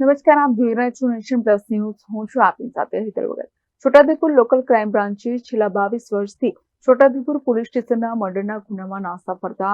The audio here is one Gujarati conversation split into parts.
નમસ્કાર, આપ જોઈ રહ્યા છો નેશન પ્લસ ન્યૂઝ. હું છું આપની સાથે હિતલ વગર. છોટાઉદેપુર લોકલ ક્રાઇમ બ્રાન્ચે છેલ્લા બાવીસ વર્ષથી છોટાઉદેપુર પોલીસ સ્ટેશનના મર્ડરના ગુનામાં નાસા ફરતા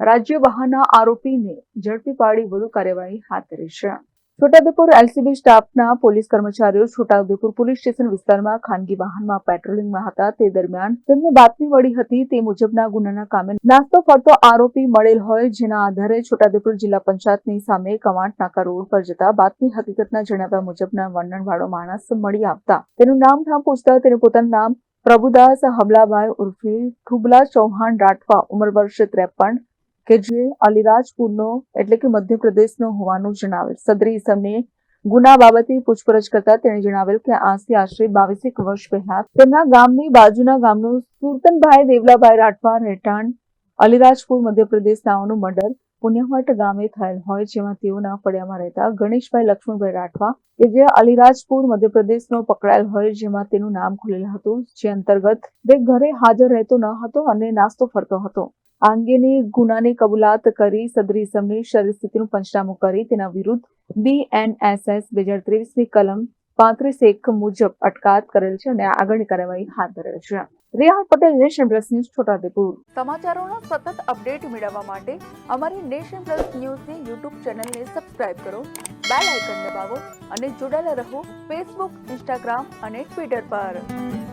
રાજ્ય બહારના આરોપીને ઝડપી પાડી વધુ કાર્યવાહી હાથ ધરી છે. છોટાઉદેપુર એલસીબી સ્ટાફના પોલીસ કર્મચારીઓ છોટાઉદેપુર પોલીસ સ્ટેશન વિસ્તારમાં ખાનગી વાહનમાં પેટ્રોલિંગમાં હતા. તે દરમિયાન તેમને બાતમી મળી હતી તે મુજબના ગુનાના કામે નાસ્તો ફરતો આરોપી મળેલ હોય જેના આધારે છોટાઉદેપુર જિલ્લા પંચાયતની સામે કવાંટ નાકા રોડ પર જતા બાતમી હકીકતના જણાવ્યા મુજબના વર્ણનવાળો માણસ મળી આવતા. તેનું નામ ઠામ પૂછતા તેને પોતાનું નામ પ્રભુદાસ હમલાભાઈ ઉર્ફે ઠુબલા ચૌહાણ રાઠવા, ઉંમર વર્ષ ત્રેપન કે જે અલીરાજપુરનો એટલે કે મધ્યપ્રદેશનો હોવાનું જણાવેલ. સદરી ઇસમને ગુના બાબતે પૂછપરછ કરતા તેણે જણાવેલ કે આજથી આશરે બાવીસેક વર્ષ પહેલા તેમના ગામની બાજુના ગામનું સુરતનભાઈ દેવલાભાઈ રાઠવા રહેઠાણ અલીરાજપુર મધ્યપ્રદેશ નાઓનું મર્ડર પુન્યવટ ગામે થયેલ હોય જેમાં તેઓના ફળિયામાં રહેતા ગણેશભાઈ લક્ષ્મણભાઈ રાઠવા કે જે અલીરાજપુર મધ્યપ્રદેશનો પકડાયેલ હોય જેમાં તેનું નામ ખુલેલ હતું. જે અંતર્ગત તે ઘરે હાજર રહેતો ન હતો અને નાસ્તો ફરતો હતો. આ અંગેની ગુનાની કબૂલાત કરી સદરી ઇસમની શરીરસ્થિતિનું પંચનામું કરી તેના વિરુદ્ધ બીએનએસએસ બે હજાર ત્રેવીસની કલમ પાંત્રીસ એક મુજબ અટકાયત કરેલ છે અને આગળની કાર્યવાહી હાથ ધરેલ છે. Rehan Patel, nation plus news, Chhota Udepur. સમાચારોના સતત અપડેટ મેળવવા માટે અમારી નેશન પ્લસ ન્યૂઝની યુટ્યુબ ચેનલને સબસ્ક્રાઇબ કરો, બેલ આઇકન દબાવો અને જોડાયેલા રહો ફેસબુક, ઇન્સ્ટાગ્રામ અને ટ્વિટર પર.